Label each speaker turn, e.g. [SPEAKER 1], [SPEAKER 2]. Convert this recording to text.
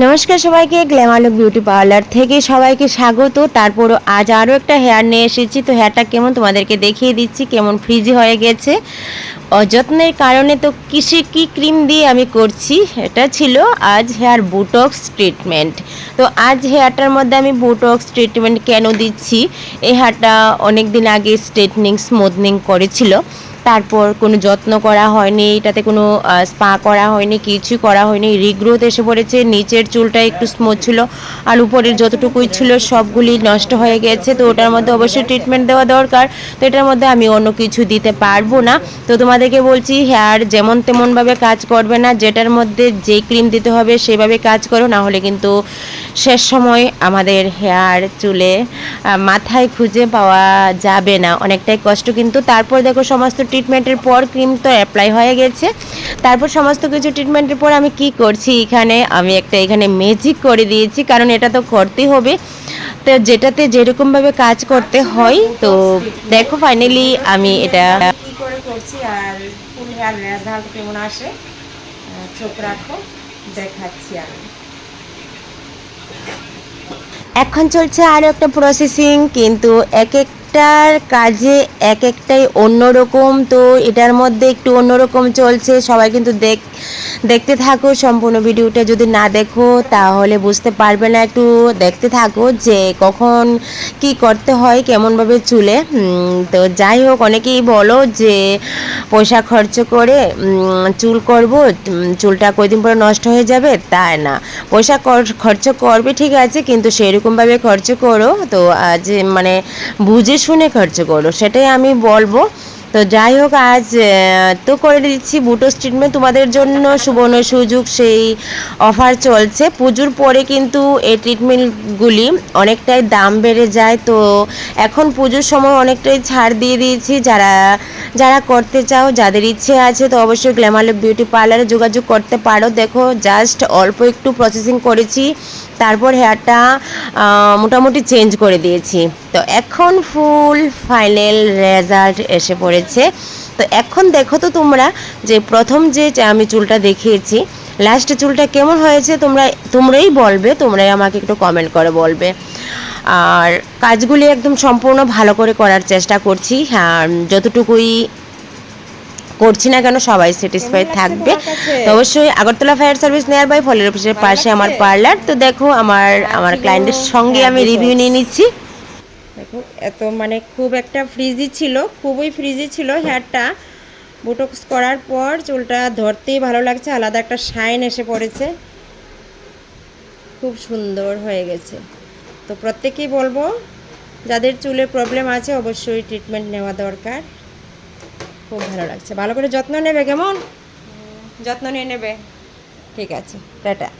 [SPEAKER 1] নমস্কার সবাইকে গ্ল্যামালো beauty parlour থেকে সবাইকে স্বাগত। তারপরও আজ আরও একটা হেয়ার নিয়ে এসেছি। তো হেয়ারটা কেমন তোমাদেরকে দেখিয়ে দিচ্ছি, কেমন ফ্রিজি হয়ে গেছে। অযত্নের কারণে তো কিসে কি ক্রিম দিয়ে আমি করছি, এটা ছিল আজ হেয়ার বুটক্স ট্রিটমেন্ট তো আজ হেয়ারটার মধ্যে আমি বুটক্স ট্রিটমেন্ট কেন দিচ্ছি, এই হেয়ারটা অনেক দিন আগে স্ট্রেটনিং স্মুথনিং করেছিল। তারপর কোনো যত্ন করা হয়নি, এটাতে কোনো স্পা করা হয়নি কিছু করা হয়নি, রিগ্রোথ এসে পড়েছে, নিচের চুলটা একটু স্মুথ ছিল, আর উপরের যতটুকুই ছিল সবগুলি নষ্ট হয়ে গেছে, তো ওটার মধ্যে অবশ্যই ট্রিটমেন্ট দেওয়া দরকার, তো এটার মধ্যে আমি অন্য কিছু দিতে পারব না। তো তোমাদেরকে বলছি হেয়ার যেমন তেমনভাবে কাজ করবে না, যেটার মধ্যে যে ক্রিম দিতে হবে সেভাবে কাজ করো, না হলে কিন্তু শেষ সময় আমাদের হেয়ার চুলে মাথায় খুঁজে পাওয়া যাবে না। অনেকটাই কষ্ট, কিন্তু তারপর দেখো সমস্ত ট্রিটমেন্টের পর ক্রিম তো অ্যাপ্লাই হয়ে গেছে। তারপর সমস্ত কিছু ট্রিটমেন্টের পর আমি কি করছি এখানে? আমি একটা এখানে ম্যাজিক করে দিয়েছি কারণ এটা তো করতেই হবে। তো যেটাতে যেরকমভাবে কাজ করতে হয় তো দেখো ফাইনালি আমি এটা
[SPEAKER 2] কি করে করছি আর ফুল হেয়ার রেজাল্ট কেমন আসে চোখ রাখো দেখাচ্ছি আমি।
[SPEAKER 1] এখন চলছে আরও একটা প্রসেসিং কিন্তু এক এক একটার কাজে এক একটাই অন্যরকম। তো এটার মধ্যে একটু অন্যরকম চলছে। সবাই কিন্তু দেখ, দেখতে থাকো সম্পূর্ণ ভিডিওটা। যদি না দেখো, তাহলে বুঝতে পারবে না। একটু দেখতে থাকো যে কখন কি করতে হয়, কেমনভাবে চুলে। তো যাই হোক, অনেকেই বলো যে পয়সা খরচ করে চুল করব চুলটা কয়দিন পরে নষ্ট হয়ে যাবে? তাই না। পয়সা খরচ করবে, ঠিক আছে, কিন্তু সেরকমভাবে খরচ করো। তো আজ মানে বুঝে শুনে খরচ করো সেটাই আমি বলব। তো যাই হোক, আজ তো করে দিচ্ছি বুটোস ট্রিটমেন্ট তোমাদের জন্য সুবর্ণ সুযোগ, সেই অফার চলছে। পুজোর পরে কিন্তু এই ট্রিটমেন্টগুলি অনেকটাই দাম বেড়ে যায়। তো এখন পুজোর সময় অনেকটাই ছাড় দিয়ে দিয়েছি। যারা যারা করতে চাও, যাদের ইচ্ছে আছে, তো অবশ্যই গ্ল্যামার বিউটি পার্লারে যোগাযোগ করতে পারো। দেখো জাস্ট অল্প একটু প্রসেসিং করেছি। তারপর হেয়ারটা মোটামুটি চেঞ্জ করে দিয়েছি। তো এখন ফুল ফাইনাল রেজাল্ট এসে পড়েছে তো এখন দেখো তো তোমরা যে প্রথম যে আমি চুলটা দেখিয়েছি লাস্ট চুলটা কেমন হয়েছে তোমরা তোমরাই বলবে তোমরাই আমাকে একটু কমেন্ট করে বলবে। আর কাজগুলি একদম সম্পূর্ণ ভালো করে করার চেষ্টা করছি। হ্যাঁ যতটুকুই করছি না কেন সবাই স্যাটিসফাইড থাকবে। তো অবশ্যই আগরতলা ফায়ার সার্ভিস নেয়ার বাই ফলের অফিসের পাশে আমার পার্লার তো দেখো আমার আমার ক্লায়েন্টের সঙ্গে আমি রিভিউ নিয়ে নিচ্ছি।
[SPEAKER 2] এত মানে খুব একটা ফ্রিজি ছিল খুবই ফ্রিজি ছিল হেয়ারটা বোটক্স করার পর চুলটা ধরতেই ভালো লাগছে আলাদা একটা শাইন এসে পড়েছে। খুব সুন্দর হয়ে গেছে। তো প্রত্যেকেই বলব যাদের চুলের প্রবলেম আছে অবশ্যই ট্রিটমেন্ট নেওয়া দরকার। খুব ভালো লাগছে। ভালো করে যত্ন নেবে কেমন? যত্ন নিয়ে নেবে। ঠিক আছে টাটা।